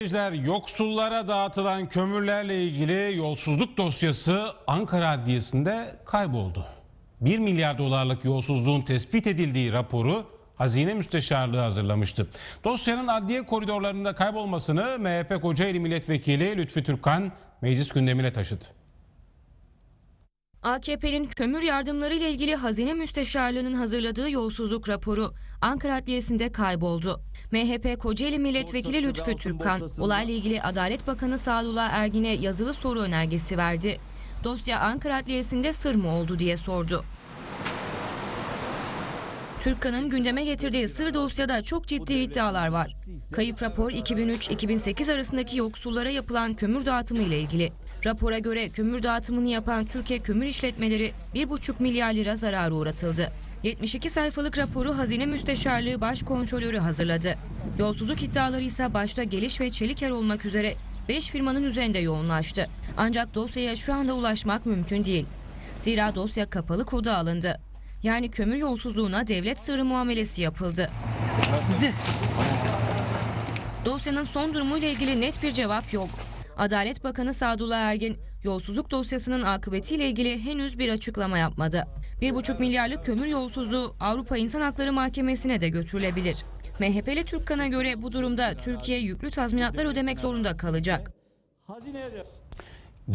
Seyirciler, Yoksullara dağıtılan kömürlerle ilgili yolsuzluk dosyası Ankara Adliyesi'nde kayboldu. 1 milyar dolarlık yolsuzluğun tespit edildiği raporu Hazine Müsteşarlığı hazırlamıştı. Dosyanın adliye koridorlarında kaybolmasını MHP Kocaeli Milletvekili Lütfi Türkkan meclis gündemine taşıdı. AKP'nin kömür yardımları ile ilgili Hazine Müsteşarlığı'nın hazırladığı yolsuzluk raporu Ankara Adliyesi'nde kayboldu. MHP Kocaeli Milletvekili Lütfü altın borsasında- olayla ilgili Adalet Bakanı Sadullah Ergin'e yazılı soru önergesi verdi. Dosya Ankara Adliyesi'nde sır mı oldu diye sordu. Türkkan'ın gündeme getirdiği sır dosyada çok ciddi iddialar var. Kayıp rapor 2003-2008 arasındaki yoksullara yapılan kömür dağıtımı ile ilgili. Rapora göre kömür dağıtımını yapan Türkiye Kömür İşletmeleri 1,5 milyar lira zarara uğratıldı. 72 sayfalık raporu Hazine Müsteşarlığı Başkontrolörü hazırladı. Yolsuzluk iddiaları ise başta Geliş ve Çeliker olmak üzere 5 firmanın üzerinde yoğunlaştı. Ancak dosyaya şu anda ulaşmak mümkün değil. Zira dosya kapalı koda alındı. Yani kömür yolsuzluğuna devlet sırrı muamelesi yapıldı. Dosyanın son durumuyla ilgili net bir cevap yok. Adalet Bakanı Sadullah Ergin, yolsuzluk dosyasının akıbetiyle ilgili henüz bir açıklama yapmadı. 1,5 milyarlık kömür yolsuzluğu Avrupa İnsan Hakları Mahkemesi'ne de götürülebilir. MHP'li Türkkan'a göre bu durumda Türkiye yüklü tazminatlar ödemek zorunda kalacak.